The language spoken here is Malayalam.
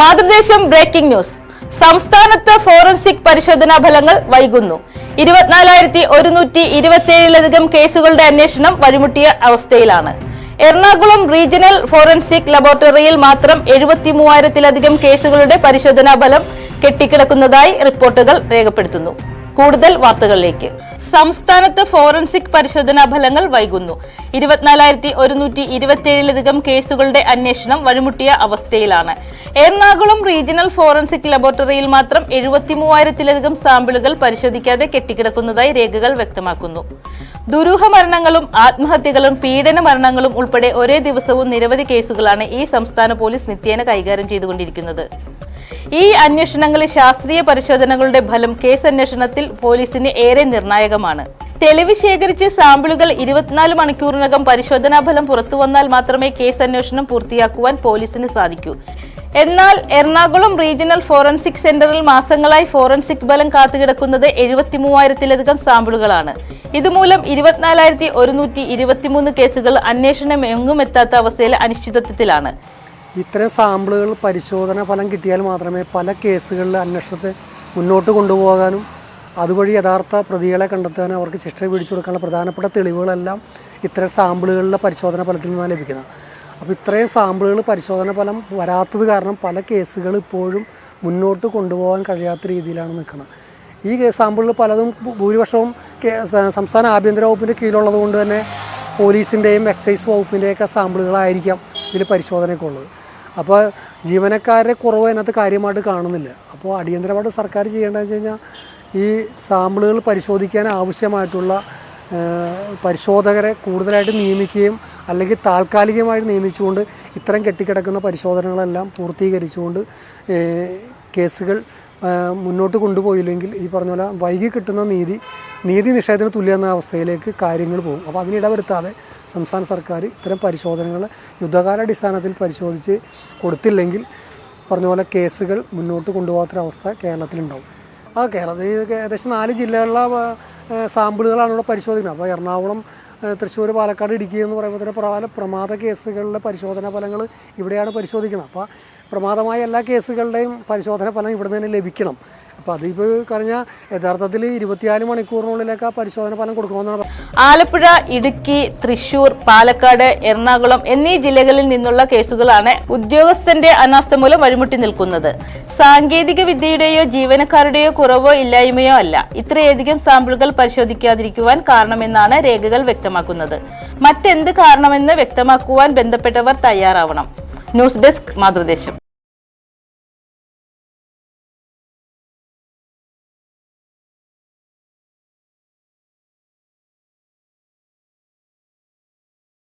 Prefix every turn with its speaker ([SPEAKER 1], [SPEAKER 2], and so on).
[SPEAKER 1] മാതൃദേശം ബ്രേക്കിംഗ് ന്യൂസ്. സംസ്ഥാനത്ത് ഫോറൻസിക് പരിശോധനാ ഫലങ്ങൾ വൈകുന്നു. ഇരുപത്തിനാലായിരത്തി ഒരുന്നൂറ്റി ഇരുപത്തിയേഴിലധികം കേസുകളുടെ അന്വേഷണം വഴിമുട്ടിയ അവസ്ഥയിലാണ്. എറണാകുളം റീജിയണൽ ഫോറൻസിക് ലബോറട്ടറിയിൽ മാത്രം എഴുപത്തി മൂവായിരത്തിലധികം കേസുകളുടെ പരിശോധനാ ഫലം കെട്ടിക്കിടക്കുന്നതായി റിപ്പോർട്ടുകൾ രേഖപ്പെടുത്തുന്നു. കൂടുതൽ വാർത്തകളിലേക്ക്. സംസ്ഥാനത്ത് ഫോറൻസിക് പരിശോധനാ ഫലങ്ങൾ വൈകുന്നു. ഇരുപത്തിനാലായിരത്തി ഒരുന്നൂറ്റി ഇരുപത്തിയേഴിലധികം കേസുകളുടെ അന്വേഷണം വഴിമുട്ടിയ അവസ്ഥയിലാണ്. എറണാകുളം റീജിയണൽ ഫോറൻസിക് ലബോറട്ടറിയിൽ മാത്രം എഴുപത്തി മൂവായിരത്തിലധികം സാമ്പിളുകൾ പരിശോധിക്കാതെ കെട്ടിക്കിടക്കുന്നതായി രേഖകൾ വ്യക്തമാക്കുന്നു. ദുരൂഹ മരണങ്ങളും ആത്മഹത്യകളും പീഡന മരണങ്ങളും ഉൾപ്പെടെ ഒരേ ദിവസവും നിരവധി കേസുകളാണ് ഈ സംസ്ഥാന പോലീസ് നിത്യേന കൈകാര്യം ചെയ്തുകൊണ്ടിരിക്കുന്നത്. ഈ അന്വേഷണങ്ങളിൽ ശാസ്ത്രീയ പരിശോധനകളുടെ ഫലം കേസ് അന്വേഷണത്തിൽ പോലീസിന് ഏറെ നിർണായകമാണ്. തെളിവ് ശേഖരിച്ച് സാമ്പിളുകൾ ഇരുപത്തിനാല് മണിക്കൂറിനകം പരിശോധനാ ഫലം പുറത്തു വന്നാൽ മാത്രമേ കേസ് അന്വേഷണം പൂർത്തിയാക്കുവാൻ പോലീസിന് സാധിക്കൂ. എന്നാൽ എറണാകുളം റീജിയണൽ ഫോറൻസിക് സെന്ററിൽ മാസങ്ങളായി ഫോറൻസിക് ഫലം കാത്തുകിടക്കുന്നത് എഴുപത്തി മൂവായിരത്തിലധികം സാമ്പിളുകളാണ്. ഇതുമൂലം ഇരുപത്തിനാലായിരത്തി ഒരുന്നൂറ്റി ഇരുപത്തിമൂന്ന് കേസുകൾ അന്വേഷണം എങ്ങും എത്താത്ത അവസ്ഥയിൽ അനിശ്ചിതത്വത്തിലാണ്.
[SPEAKER 2] ഇത്തരം സാമ്പിളുകൾ പരിശോധന ഫലം കിട്ടിയാൽ മാത്രമേ പല കേസുകളിൽ അന്വേഷണത്തെ മുന്നോട്ട് കൊണ്ടുപോകാനും അതുവഴി യഥാർത്ഥ പ്രതികളെ കണ്ടെത്താനും അവർക്ക് ശിക്ഷ പിടിച്ചു കൊടുക്കാനുള്ള പ്രധാനപ്പെട്ട തെളിവുകളെല്ലാം ഇത്തരം സാമ്പിളുകളിലെ പരിശോധന ഫലത്തിൽ നിന്നാണ് ലഭിക്കുന്നത്. അപ്പോൾ ഇത്രയും സാമ്പിളുകൾ പരിശോധന ഫലം വരാത്തത് കാരണം പല കേസുകൾ ഇപ്പോഴും മുന്നോട്ട് കൊണ്ടുപോകാൻ കഴിയാത്ത രീതിയിലാണ് നിൽക്കുന്നത്. ഈ സാമ്പിളിൽ പലതും ഭൂരിപക്ഷവും സംസ്ഥാന ആഭ്യന്തര വകുപ്പിന്റെ കീഴിലുള്ളത് കൊണ്ട് തന്നെ പോലീസിന്റെയും എക്സൈസ് വകുപ്പിന്റെയൊക്കെ സാമ്പിളുകളായിരിക്കാം ഇതിൽ പരിശോധനയൊക്കെ ഉള്ളത്. അപ്പോൾ ജീവനക്കാരുടെ കുറവ് അതിനകത്ത് കാര്യമായിട്ട് കാണുന്നില്ല. അപ്പോൾ അടിയന്തരമായിട്ട് സർക്കാർ ചെയ്യേണ്ടതെന്ന് വെച്ച് കഴിഞ്ഞാൽ ഈ സാമ്പിളുകൾ പരിശോധിക്കാൻ ആവശ്യമായിട്ടുള്ള പരിശോധകരെ കൂടുതലായിട്ട് നിയമിക്കുകയും അല്ലെങ്കിൽ താൽക്കാലികമായിട്ട് നിയമിച്ചുകൊണ്ട് ഇത്തരം കെട്ടിക്കിടക്കുന്ന പരിശോധനകളെല്ലാം പൂർത്തീകരിച്ചുകൊണ്ട് കേസുകൾ മുന്നോട്ട് കൊണ്ടുപോയില്ലെങ്കിൽ ഈ പറഞ്ഞ പോലെ വൈകി കിട്ടുന്ന നീതി നീതി നിഷേധത്തിന് തുല്യ എന്ന അവസ്ഥയിലേക്ക് കാര്യങ്ങൾ പോകും. അപ്പോൾ അതിനിടവരുത്താതെ സംസ്ഥാന സർക്കാർ ഇത്തരം പരിശോധനകൾ യുദ്ധകാലാടിസ്ഥാനത്തിൽ പരിശോധിച്ച് കൊടുത്തില്ലെങ്കിൽ പറഞ്ഞ പോലെ കേസുകൾ മുന്നോട്ട് കൊണ്ടുപോകാത്തൊരവസ്ഥ കേരളത്തിലുണ്ടാവും. ആ കേരളത്തിൽ ഏകദേശം നാല് ജില്ലകളിലെ സാമ്പിളുകളാണ് ഇവിടെ പരിശോധിക്കുന്നത്. അപ്പോൾ എറണാകുളം തൃശ്ശൂർ പാലക്കാട് ഇടുക്കി എന്ന് പറയുമ്പോൾ തന്നെ പ്രധാന പ്രമാദ കേസുകളിലെ പരിശോധന ഫലങ്ങൾ ഇവിടെയാണ് പരിശോധിക്കുന്നത്. അപ്പോൾ പ്രമാദമായ എല്ലാ കേസുകളുടെയും പരിശോധന ഫലം ഇവിടെ നിന്ന് തന്നെ ലഭിക്കണം. അപ്പോൾ അതിപ്പോൾ പറഞ്ഞാൽ യഥാർത്ഥത്തിൽ ഇരുപത്തിനാല് മണിക്കൂറിനുള്ളിലേക്ക് പരിശോധന ഫലം കൊടുക്കുമെന്നാണ്
[SPEAKER 1] ആലപ്പുഴ ഇടുക്കി തൃശൂർ പാലക്കാട് എറണാകുളം എന്നീ ജില്ലകളിൽ നിന്നുള്ള കേസുകളാണ് ഉദ്യോഗസ്ഥന്റെ അനാസ്ഥ മൂലം വഴിമുട്ടി നിൽക്കുന്നത്. സാങ്കേതിക വിദ്യയുടെയോ ജീവനക്കാരുടെയോ കുറവോ ഇല്ലായ്മയോ അല്ല. ഇത്രയധികം സാമ്പിളുകൾ പരിശോധിക്കാതിരിക്കുവാൻ കാരണമെന്നാണ് രേഖകൾ വ്യക്തമാക്കുന്നത്. മറ്റെന്ത് കാരണമെന്ന് വ്യക്തമാക്കുവാൻ ബന്ധപ്പെട്ടവർ തയ്യാറാവണം. News desk മാതൃദേശം.